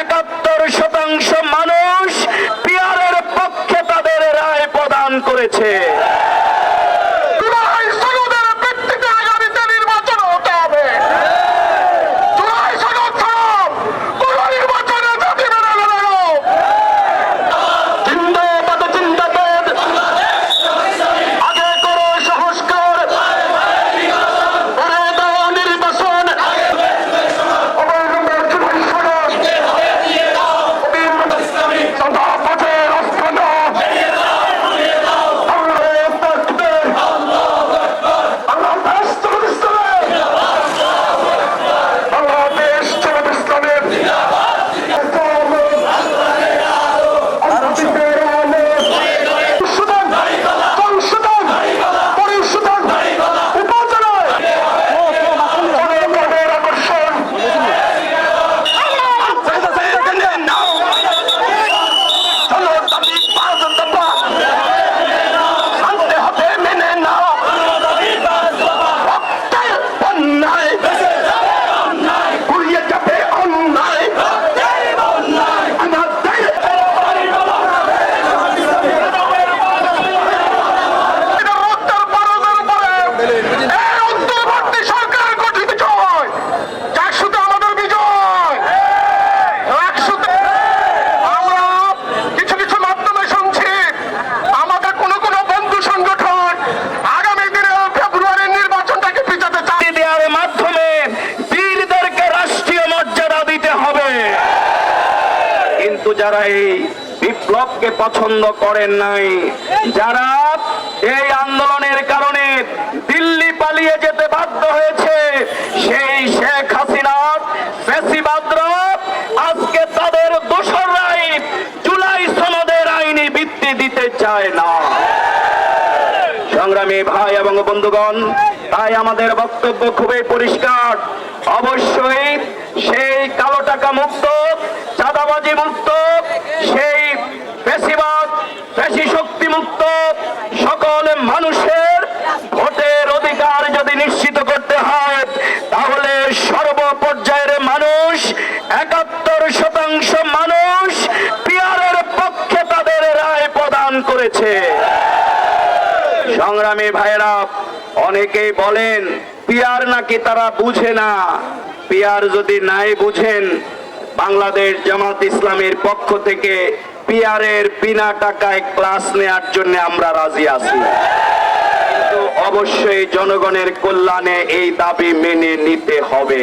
একাত্তর শতাংশ মানুষ পিয়ারের পক্ষে তাদের রায় প্রদান করেছে। যারা এই বিপ্লবকে পছন্দ করেন নাই, যারা এই আন্দোলনের কারণে দিল্লি পালিয়ে যেতে বাধ্য হয়েছে, সেই শেখ হাসিনা ফেসিবাদরা আজকে তাদের দোসররাই জুলাই সনদের আইনি ভিত্তি দিতে চায় না। সংগ্রামী ভাই এবং বন্ধুগণ, তাই আমাদের বক্তব্য খুবই পরিষ্কার। অবশ্যই সেই কালো টাকা মুক্ত, চাঁদাবাজি মুক্ত মানুষের ভোটের অধিকার যদি নিশ্চিত করতে হয়, তাহলে সর্বপর্যায়ের মানুষ, একাত্তর শতাংশ মানুষ পিয়ারের পক্ষে তাদের রায় প্রদান করেছে। সংগ্রামী ভাইরা অনেকেই বলেন, পিয়ার নাকি তারা বুঝে না। পিয়ার যদি নাই বুঝেন, বাংলাদেশ জামাত ইসলামের পক্ষ থেকে পিয়ারের বিনা টাকায় ক্লাস নেয়ার জন্য আমরা রাজি আছি। কিন্তু অবশ্যই জনগণের কল্যাণে এই দাবি মেনে নিতে হবে।